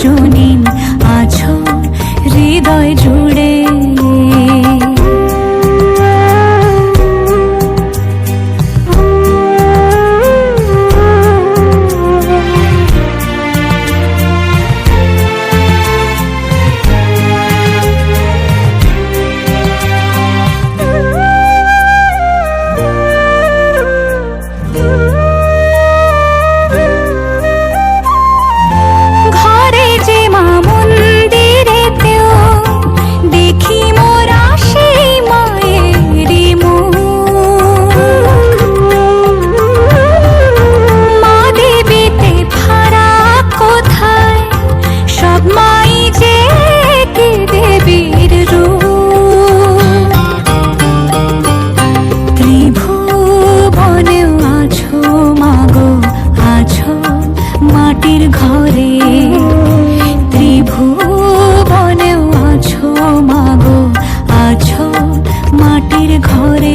সজনীন আছো হৃদয় জুড়ে ভরে